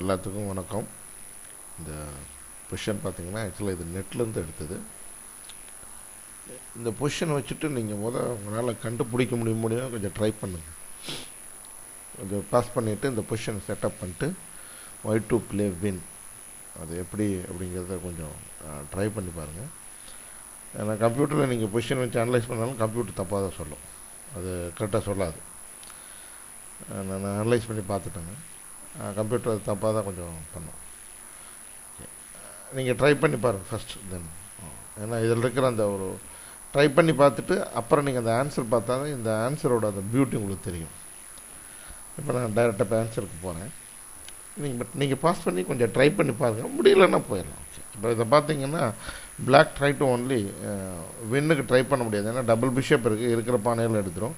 எல்லாத்துக்கும் வணக்கம். இந்த பொஷன் பார்த்தீங்கன்னா ஆக்சுவலாக இது நெட்லேருந்து எடுத்தது. இந்த பொஷன் வச்சுட்டு நீங்கள் முத உங்களால் கண்டுபிடிக்க முடியும் முடியும் கொஞ்சம் ட்ரை பண்ணுங்கள் கொஞ்சம் பாஸ் பண்ணிவிட்டு இந்த பொஷனை செட்டப் பண்ணிட்டு ஒய் டு ப்ளே வின் அது எப்படி அப்படிங்கிறத கொஞ்சம் ட்ரை பண்ணி பாருங்கள் ஏன்னா கம்ப்யூட்டரில் நீங்கள் பொஷன் வச்சு அனலைஸ் பண்ணாலும் கம்ப்யூட்டர் தப்பாக தான் சொல்லும். அது கரெக்டாக சொல்லாது. நான் அனலைஸ் பண்ணி பார்த்துட்டேங்க. கம்ப்யூட்டர் அது தப்பாக தான் கொஞ்சம் பண்ணும். நீங்கள் ட்ரை பண்ணி பாருங்கள் ஃபஸ்ட்டு தென் ஏன்னா இதில் இருக்கிற அந்த ஒரு ட்ரை பண்ணி பார்த்துட்டு அப்புறம் நீங்கள் அந்த ஆன்சர் பார்த்தா தான் இந்த ஆன்சரோட அந்த பியூட்டி உங்களுக்கு தெரியும். இப்போ நான் டைரெக்டாக இப்போ ஆன்சருக்கு போகிறேன் நீங்கள் பட் நீங்கள் பாஸ் பண்ணி கொஞ்சம் ட்ரை பண்ணி பாருங்கள் முடியலன்னா போயிடலாம். ஓகே இப்போ இதை பார்த்தீங்கன்னா பிளாக் ட்ரை டு ஒன்லி வின்னுக்கு ட்ரை பண்ண முடியாது. ஏன்னா டபுள் பிஷப் இருக்குது இருக்கிற பானையில் எடுத்துரும்.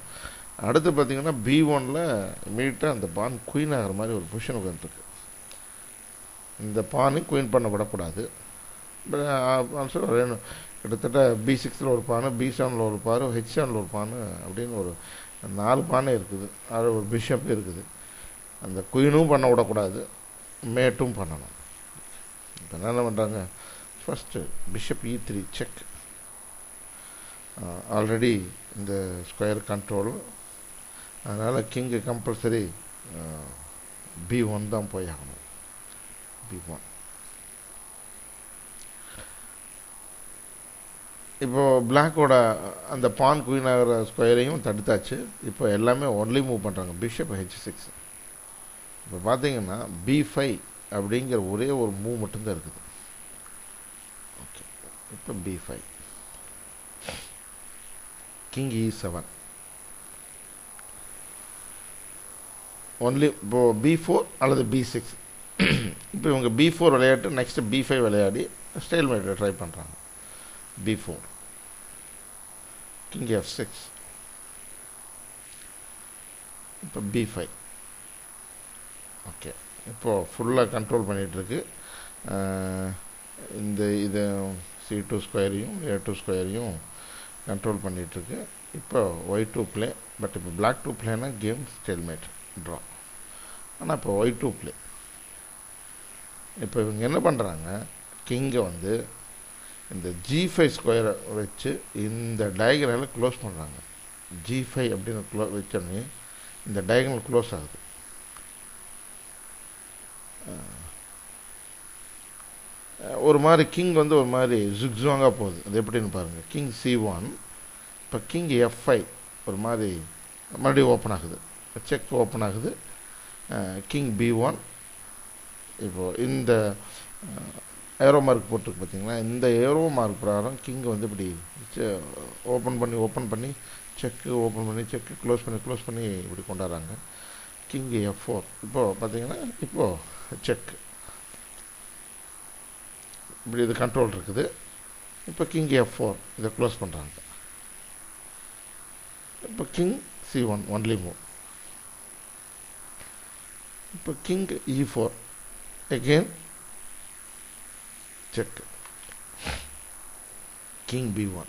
அடுத்து பார்த்தீங்கன்னா பி ஒனில் இமீடியட்டாக அந்த பான் குயின் ஆகிற மாதிரி ஒரு பொசிஷன் உட்காந்துருக்கு இந்த பானு குயின் பண்ண விடக்கூடாது. Uh, கிட்டத்தட்ட பி சிக்ஸில் ஒரு பானு பி செவனில் ஒரு பாரு ஹெச் செவனில் ஒரு பானு அப்படின்னு ஒரு நாலு பானை இருக்குது. அது ஒரு பிஷப் இருக்குது. அந்த குயினும் பண்ண விடக்கூடாது. மேட்டும் பண்ணணும். இப்போ என்ன பண்ணுறாங்க first bishop E three check already இந்த ஸ்கொயர் கண்ட்ரோல் அதனால் கிங்கு கம்பல்சரி பி ஒன் தான் போய் ஆகணும் பி ஒன் இப்போது பிளாக்கோட அந்த பான் குயின் ஆகிற ஸ்கொயரையும் தடுத்தாச்சு. இப்போ எல்லாமே ஒன்லி மூவ் பண்ணுறாங்க பிஷப் ஹெச் சிக்ஸ் இப்போ பார்த்தீங்கன்னா பி ஃபைவ் அப்படிங்கிற ஒரே ஒரு மூவ் மட்டும்தான் இருக்குது. ஓகே இப்போ B five king E seven only இப்போ பி ஃபோர் அல்லது பி சிக்ஸ் இப்போ இவங்க பி ஃபோர் விளையாட்டு நெக்ஸ்ட்டு பி ஃபைவ் விளையாடி ஸ்டைல் மேட் ட்ரை பண்ணுறாங்க B four king F six இப்போ பி ஃபைவ் ஓகே இப்போது ஃபுல்லாக கண்ட்ரோல் பண்ணிகிட்ருக்கு இந்த இது சி டூ ஸ்கொயரையும் ஏ டூ ஸ்கொயரையும் கண்ட்ரோல் பண்ணிகிட்ருக்கு இப்போ ஒய் டூ ப்ளே பட் இப்போ பிளாக் டூ பிளேனா கேம் ஸ்டெல்மேட் ட்ரா ஆனால் இப்போ ஒய் டூ ப்ளே இப்போ இவங்க என்ன பண்ணுறாங்க கிங்கை வந்து இந்த ஜி ஃபைவ் ஸ்கொயரை வச்சு இந்த டயக்ராமில் க்ளோஸ் பண்ணுறாங்க ஜி ஃபைவ் அப்படின்னு க்ளோ வச்சோடனே இந்த டயக்னல் க்ளோஸ் ஆகுது. ஒரு மாதிரி கிங் வந்து ஒரு மாதிரி ஜுக்ஸுவாங்காக போகுது. அது எப்படின்னு பாருங்கள் கிங் சி ஒன் இப்போ கிங் எஃப் ஃபைவ் ஒரு மாதிரி மறுபடியும் ஓப்பன் ஆகுது. செக் ஓப்பன் ஆகுது. கிங் பி ஒன் இப்போது இந்த ஏரோ மார்க் போட்டிருக்கு பார்த்தீங்களா இந்த ஏரோ மார்க் பிரகாரம் கிங் வந்து இப்படி ஓப்பன் பண்ணி ஓப்பன் பண்ணி செக்கு ஓப்பன் பண்ணி செக்கு க்ளோஸ் பண்ணி க்ளோஸ் பண்ணி இப்படி கொண்டாடுறாங்க. கிங் எஃப் ஃபோர் இப்போது பார்த்தீங்கன்னா இப்போது செக் இப்படி இது கண்ட்ரோல் இருக்குது. இப்போ கிங் எஃப் ஃபோர் இதை க்ளோஸ் பண்ணுறாங்க இப்போ king C one only move இப்போ king E four again check king b1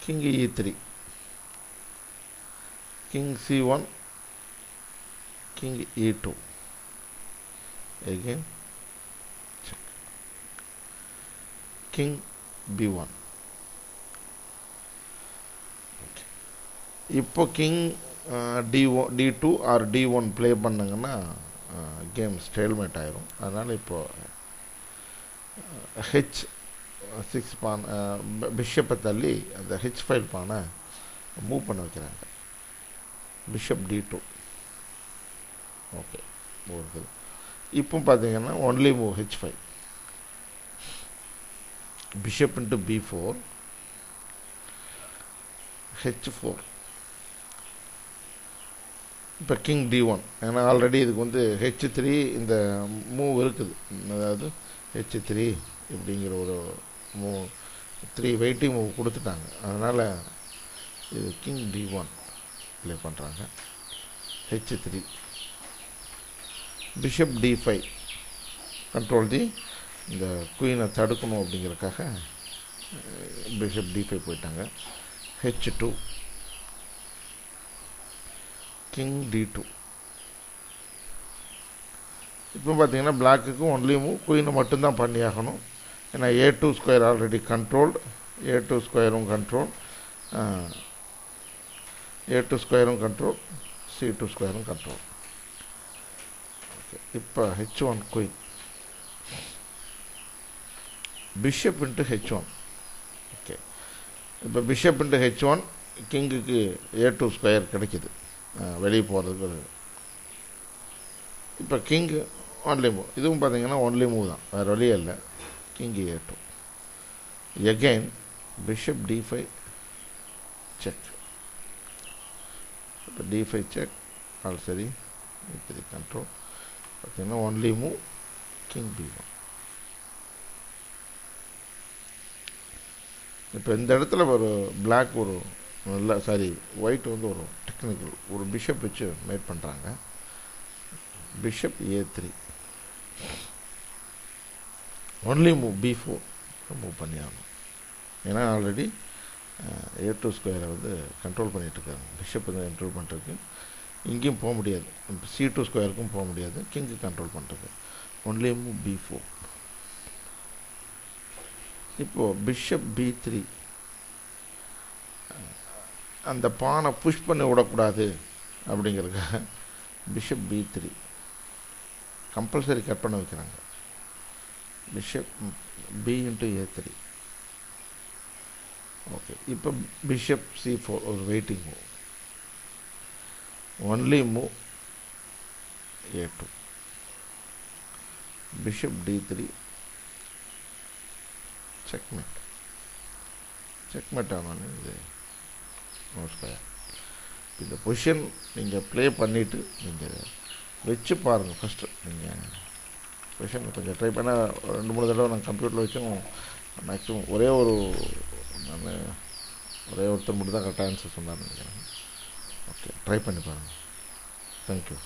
king e3 king c1 king e2 again check king b1 okay. இப்போ king D one D two or D one play பண்ணுங்கன்னா game stalemate ஆயிரும். அதனால் இப்போது H six பான் பிஷப்பை தள்ளி அந்த H five பானை move பண்ண வைக்கிறாங்க. Bishop D two okay. Move இப்போ பார்த்தீங்கன்னா only move H five bishop into B four H four இப்போ கிங் டி ஒன் ஏன்னா ஆல்ரெடி இதுக்கு வந்து ஹெச் த்ரீ இந்த மூவ் இருக்குது. அதாவது ஹெச் த்ரீ இப்படிங்கிற ஒரு மூவ் த்ரீ வெயிட்டிங் மூவ் கொடுத்துட்டாங்க. அதனால் இது கிங் டி ஒன் ப்ளே பண்ணுறாங்க H three bishop D five control the இந்த குயினை தடுக்கணும் அப்படிங்கிறக்காக பிஷப் டி ஃபைவ் போயிட்டாங்க. H two king D two இப்போ பார்த்தீங்கன்னா பிளாக்குக்கும் ஒன்லி மூவ் குயினை மட்டும்தான் பண்ணி ஆகணும் ஏன்னா A two square already controlled A two ஸ்கொயரும் control A two ஸ்கொயரும் கண்ட்ரோல் சி டூ ஸ்கொயரும் கண்ட்ரோல் ஓகே இப்போ H one queen bishop into H one okay இப்போ பிஷப் இன்ட்டு ஹெச் ஒன் கிங்குக்கு ஏ டூ ஸ்கொயர் கிடைக்குது வெளியே போகிறதுக்கு இப்போ கிங்கு ஒன்லி மூவ் இதுவும் பார்த்தீங்கன்னா ஒன்லி மூவ் தான். வேறு வழியே இல்லை. King A two again bishop D five check இப்போ டி ஃபைவ் செக் ஆல் சரி. இப்படி கண்ட்ரோல் பார்த்தீங்கன்னா only move king B one இப்போ இந்த இடத்துல ஒரு பிளாக் ஒரு நல்ல சாரி ஒயிட் வந்து ஒரு டெக்னிக்கல் ஒரு பிஷப் வச்சு மேட் பண்ணுறாங்க bishop A three only move B four move பண்ணி ஆகணும் ஏன்னா ஆல்ரெடி ஏ டூ ஸ்கொயரை வந்து கண்ட்ரோல் பண்ணிகிட்ருக்காங்க பிஷப் வந்து கண்ட்ரோல் பண்ணுறதுக்கு இங்கேயும் போக முடியாது. சி டூ ஸ்கொயருக்கும் போக முடியாது. கிங்கு கண்ட்ரோல் பண்ணுறது ஒன்லி மூவ் பி ஃபோர் இப்போது பிஷப் பி த்ரீ அந்த பானை புஷ் பண்ணி விடக்கூடாது அப்படிங்கிறதுக்காக bishop B three compulsory cut பண்ண வைக்கிறாங்க. Bishop B into A three okay இப்போ பிஷப் சி ஃபோர் ஒரு waiting move only move A two bishop D three checkmate checkmate ஆனாலும் இது. ஸ்கொயர் இந்த பொசிஷன் நீங்கள் ப்ளே பண்ணிவிட்டு நீங்கள் வச்சு பாருங்கள் ஃபஸ்ட்டு நீங்கள் பொசிஷன் கொஞ்சம் ட்ரை பண்ணால் ரெண்டு மூணு தடவை நான் கம்ப்யூட்டரில் வச்சும் மேக்ஸிமம் ஒரே ஒரு நான் ஒரே ஒருத்தர் மட்டும் தான் கரெக்டாக ஆன்சர் சொன்னார் நினைக்கிறேன். ஓகே ட்ரை பண்ணி பாருங்கள் தேங்க்யூ